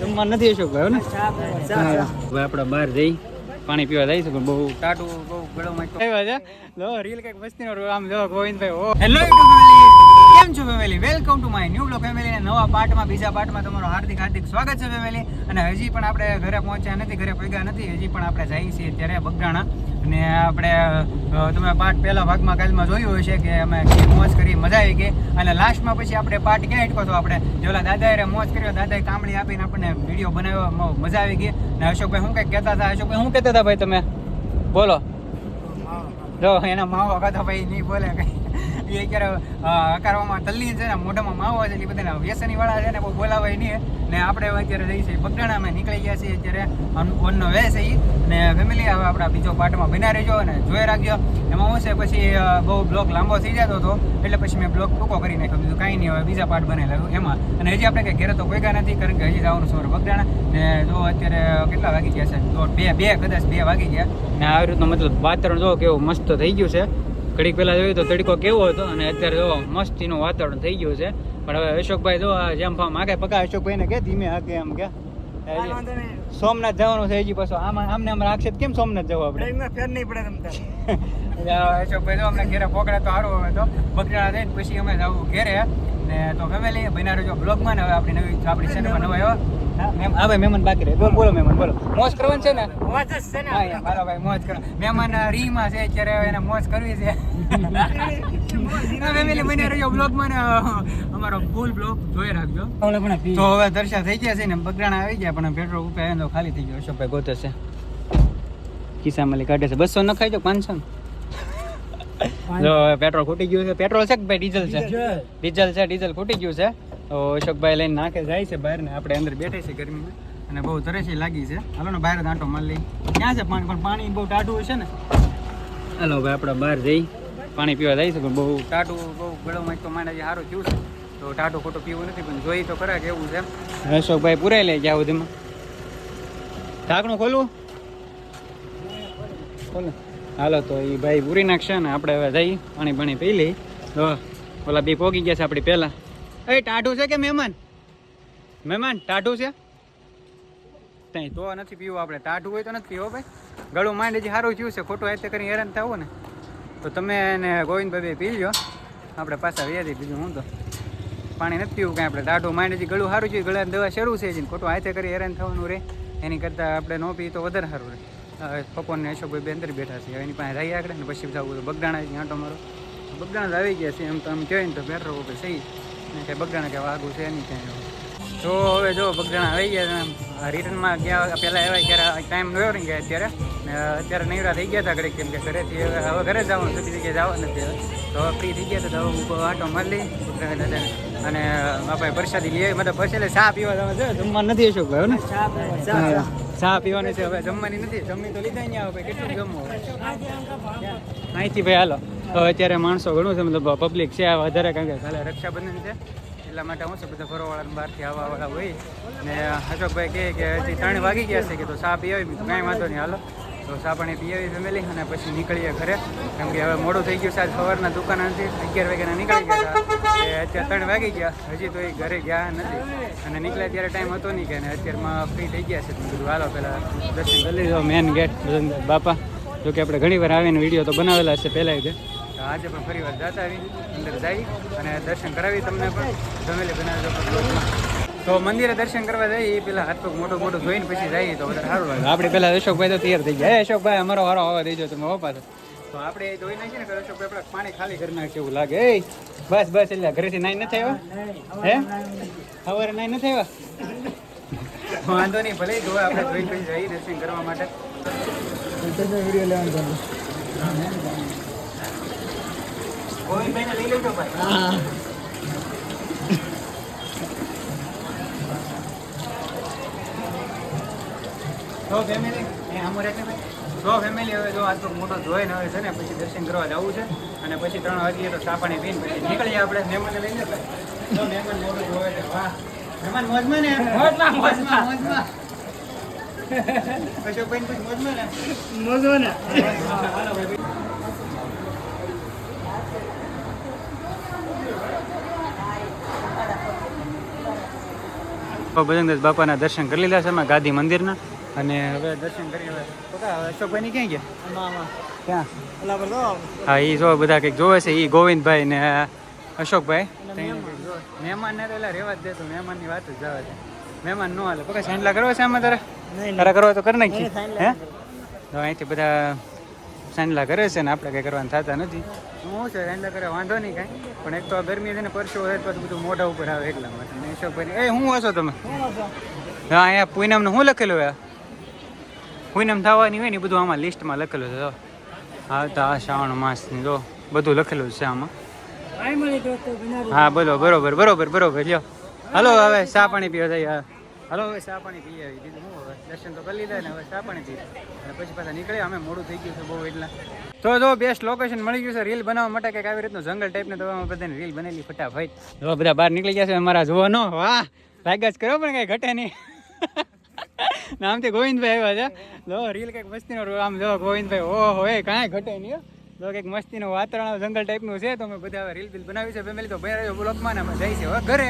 જમવા નથી અશોકભાઈ ને? હવે આપણે બહાર જઈ પાણી પીવા જઈ પણ બહુ ટાટું બહુ ગળો માં આવ્યા છે? લો રીલ કંઈક મસ્તી નો આમ જો ગોવિંદભાઈ ઓ હેલો કેમ છો family welcome to my new blog family નવા પાર્ટમાં બીજા પાર્ટમાં તમારું હાર્દિક હાર્દિક સ્વાગત છે ફેમિલી અને હજી પણ આપણે ઘરે પહોંચ્યા નથી ઘરે પગ્યા નથી. હજી પણ આપણે જઈએ છીએ ત્યારે બગડાણા. અને આપણે તમે પાર્ટ પહેલા ભાગમાં કાલમાં જોયું હશે કે અમે મોજ કરી મજા આવી ગઈ. અને લાસ્ટમાં પછી આપણે પાર્ટ ક્યાં હિટકો તો આપણે જે ઓલા દાદાએ મોજ કર્યો દાદાએ કામળી આપીને આપણને વીડિયો બનાવ્યો મજા આવી ગઈ. અને અશોકભાઈ શું કંઈક કહેતા હતા? અશોકભાઈ શું કહેતા હતા ભાઈ તમે? બોલો. જો એના માવો કહેતા ભાઈ નહીં બોલે કઈ. એ અત્યારે હકારવામાં તલ્લીન છે ને, મોઢામાં માવો છે એટલે બધાના વ્યસની વાળા છે ને બહુ બોલાવાય નહીં ને આપણે અત્યારે જઈએ છીએ બગડાણામાં નીકળી ગયા છીએ અત્યારે ઓનનો વે છે એ ને ફેમિલી હવે આપણા બીજો પાર્ટમાં બના રહેજો અને જોઈ રાખજો. એમાં હું છે પછી બહુ બ્લોક લાંબો થઈ જતો હતો, એટલે પછી મેં બ્લોક ટૂંકો કરી નાખ્યો. બીજું કાંઈ નહીં, હવે બીજા પાર્ટ બનેલા એમાં. અને હજી આપણે કંઈ ઘેરે તો કોઈ નથી, કારણ કે હજી જવાનું સવારે બગડાણા ને જો અત્યારે કેટલા વાગી ગયા છે? બે બે, કદાચ બે વાગી ગયા. ને આવી રીતનું મતલબ વાતાવરણ જો કેવું મસ્ત થઈ ગયું છે. ઘડીક પહેલા જોયું તો તડકો કેવો હતો અને અત્યારે જો મસ્તીનું વાતાવરણ થઈ ગયું છે. પણ હવે અશોકભાઈ જો આ જેમ ફામ આગે પકા અશોકભાઈને કે ધીમે આગે એમ કે. સોમનાથ જવાનું થઈ ગયું પાછું. આમાં આમને આમ રાખશે કેમ સોમનાથ જવું આપણે? ફેર નહીં પડે તમને અશોકભાઈ તો અમને ઘેરે પોકડા તો સારું હવે તો. બગડાણા થઈને પછી અમે જવું ઘેરે. ને તો ફેમિલી બનારો જો બ્લોગમાં ને હવે આપણી નવી આપણી ચેનલમાં નવા આવ્યો હા ભાઈ મહેમાન બાકી રહે. બોલો બોલો મહેમાન બોલો. મોજ કરવાનું છે ને? મોજ જ છે ને હા યાર, ભાઈ મોજ કરો. મહેમાન રીમાં છે અત્યારે એને મોજ કરવી છે. ફેમિલી બની રહ્યો બ્લોગ મને અમારો ફૂલ બ્લોગ જોઈ રાખજો. તો હવે દર્શા થઈ ગયા છે ને બગડાણા આવી ગયા પણ પેટ્રોલ ઉપર આવ્યો તો ખાલી થઈ ગયો. અશોકભાઈ ગોતે છે. ખિસ્સામાં કાઢે છે. બસો ન ખાઈ જો પાંચસો જો પેટ્રોલ ખૂટી ગયું છે. પેટ્રોલ છે કે ભાઈ ડીઝલ છે? ડીઝલ. છે ડીઝલ ખૂટી ગયું છે. તો અશોકભાઈ લઈને નાખે જાય છે બહાર ને આપણે અંદર બેઠે છે ગરમીમાં. અને બહુ તરસી લાગી છે. હાલો ને બહાર જ આંટો મારી લઈ ક્યાં છે પાણી? પણ પાણી બહુ ટાઢું છે ને. હાલો ભાઈ આપણે બહાર જઈ. પાણી પીવા જાય છે પણ બહુ ટાઢું બહુ ગળોમાં તો મારે સારું થયું છે. તો ટાઢું ખોટું પીવું નથી પણ જોઈ તો ખરા કેવું છે અશોકભાઈ પુરાઈ લે ગયા સુધીમાં ઢાંકણું ખોલવું ખોલો. હાલો, તો એ ભાઈ પૂરી નાખશે ને આપણે હવે જઈ પાણી પાણી પી લઈ. તો ઓલા બી પોગી ગયા છે આપણી પહેલા. એ, ટાઢું છે કે મહેમાન? મહેમાન, ટાઢું છે? ત્યાં તો નથી પીવું આપણે. ટાઢું હોય તો નથી પીવો ભાઈ. ગળું માંડ હજી સારું થયું છે, ખોટું હાથે કરીને હેરાન થવું ને. તો તમે એને ગોવિંદભાઈ પી લો આપણે પાછા વ્યાજી બીજું હું તો. પાણી નથી પીવું કાંઈ આપણે. ટાઢું માંડ હજી ગળું સારું થયું, ગળાની દવા શરૂ છે હજી ખોટું હાથે કરી હેરાન થવાનું રહે એની કરતાં આપણે ન પીએ તો વધારે સારું રહે હવે યશોભાઈ ને બે અંદર બેઠા છે. એની પાસે રહી આગળ ને પછી જવું તો બગડાણા છે, આંટો મારો. બગડાણા આવી ગયા છે. એમ તો આમ કહેવાય ને તો પેટ્રોલ ઉપર સહી. ને કે બગડાણા કે વાગું છે નહીં ત્યાં. તો હવે જો બગડાણા આવી ગયા રિટર્નમાં ગયા પહેલાં આવ્યા ત્યારે ટાઈમ ગયો નહીં ગયા અત્યારે. ને અત્યારે નૈરા થઈ ગયા હતા ઘરે કેમ કે ઘરેથી હવે હવે ઘરે જવાનું સુધી જગ્યાએ જવા નથી તો હવે ફ્રી થઈ ગયા તો હવે આટો લઈ અને આપણે પ્રસાદી લઈએ મતલબ પછી ચા પીવા તમે જમવા નથી અશોકભાઈ ને? ચા. ચા, પીવાની છે હવે. જમવાની નથી. જમી તો લીધા અહીંયા હવે. કેટલું જમવું? અહીંથી ભાઈ હાલો. હવે અત્યારે માણસો ઘણું છે મતલબ પબ્લિક છે વધારે કારણ કે કાલે રક્ષાબંધન છે. એટલા માટે હું છે બધા ફરવાવાળા બહારથી આવવાવાળા હોય. ને અશોકભાઈ કહે કે હજી ત્રણ વાગી ગયા છે કે તો ચા પી આવી કાંઈ વાંધો નહીં હાલો. તો ચા પાણી પી આવી ફેમિલી અને પછી નીકળીએ ઘરે. કેમ કે હવે મોડું થઈ ગયું છે સવારના દુકાન નથી. અગિયાર વાગ્યાના નીકળી ગયા એ અત્યારે ત્રણ વાગી ગયા. હજી તો એ ઘરે ગયા નથી. અને નીકળ્યા ત્યારે ટાઈમ હતો નહીં કે અત્યારમાં ફ્રી થઈ ગયા છે. તો મેં હાલો પહેલાં દર્શન કરી લીધો મેન ગેટ બાપા જો કે આપણે ઘણી વાર આવીને વીડિયો તો બનાવેલા છે પહેલાં જ. તો આજે પણ ફરી વાર જતા આવી અંદર જઈ અને દર્શન કરાવી તમને પણ. જમેલી બનાવી દો તો મંદિરે દર્શન કરવા જઈએ એ પેલા હાથ પગ મોટું મોટું જોઈને પછી જઈએ તો વધારે સારું લાગે. આપણે પેલા અશોકભાઈ તો તૈયાર થઈ ગયા. અશોકભાઈ અમારો હારો આવવા દેજો તમે હો પાછો. તો આપણે જોઈ નાખીએ ને કે અશોકભાઈ આપણે પાણી ખાલી કરી નાખીએ એવું લાગે. એ બસ બસ એટલે ઘરેથી નાઈ નથી આવ્યા? હે? સવારે નાઈ નથી આવ્યા? વાંધો નહીં ભલે જોવા આપણે જોઈ પછી જઈએ દર્શન કરવા માટે. ગોવિંદભાઈને લઈ લેજો ભાઈ. ફેમિલી એ આમ રહે છે ભાઈ. તો ફેમિલી હવે જો તો મોટો જોઈને હવે છે ને પછી દર્શન કરવા જવું છે. અને પછી ત્રણ વાગીએ તો ચા પાણી પીને પછી નીકળીએ આપણે. મહેમાનને લઈને તો મહેમાન મોટો જોવે છે. વાહ. મહેમાન મોજમાં ને? મોજમાં મોજમાં. મોજમાં અશોકભાઈ પછી મોજમાં ને? મોજો ને. હાલો ભાઈ. તો બાપાના દર્શન કરી લીધા છે અમે ગાંધી મંદિરના. અને હવે દર્શન કરી હવે. અશોકભાઈ ક્યાં ગયા? ક્યાં? હા એ જો બધા કંઈક જોવે છે એ ગોવિંદભાઈ ને અશોકભાઈ. મહેમાન. ને તો એલા રેવા જ દેતો મહેમાનની વાત જ જવા છે. મહેમાન નો હાલે. પકા સાંડલા કરવા છે આમાં તારે? તારા કરવા તો કરી નાખી હે? તો અહીંથી બધા સાંડલા કરે છે ને આપણે કંઈ કરવાનું થતા નથી. શું છે સાંડલા કરે વાંધો નહીં કાંઈ. પણ એક તો આ ગરમી છે ને પરસો હોય તો બધું મોઢા ઉપર આવે એટલા માટે. ને અશોકભાઈ એ હું હશો તમે? હા અહીંયા પૂનમને શું લખેલું હોય? પૂનમ થવાની હોય ને એ બધું આમાં લિસ્ટમાં લખેલું છે. હા આવતા આ શ્રાવણ માસની જો બધું લખેલું છે આમાં. હા, બોલો, બરોબર બરોબર બરોબર, લ્યો. હલો, હવે ચા પાણી પીવા થઈ હલો, હવે ચા પાણી પી આવી હવે દર્શન તો કરી લીધા ને હવે ચા પાણી પી અને પછી પાછા નીકળ્યા, અમે મોડું થઈ ગયું છે બહુ એટલા. તો જો બેસ્ટ લોકેશન મળી ગયું છે રીલ બનાવવા માટે કંઈક આવી રીતનું જંગલ ટાઈપને તો અમે બધાને રીલ બનેલી ફટાફટ. જો બધા બહાર નીકળી ગયા છે, અમારા જોવાનો. વાહ, લાગ્યા જ કર્યો પણ કઈ ઘટે નહીં. નામથી ગોવિંદભાઈ આવ્યા છે. લો રીલ કંઈક મસ્તીનો આમ જો, ગોવિંદભાઈ, ઓહો, એ કાંઈ ઘટે નહીં જો કંઈક મસ્તીનું વાતાવરણ, જંગલ ટાઈપનું છે, તો અમે બધા રીલ બિલ બનાવી છે. ફેમિલી તો ભાઈ બ્લોકમાં ને અમે જાય છે હવે ઘરે.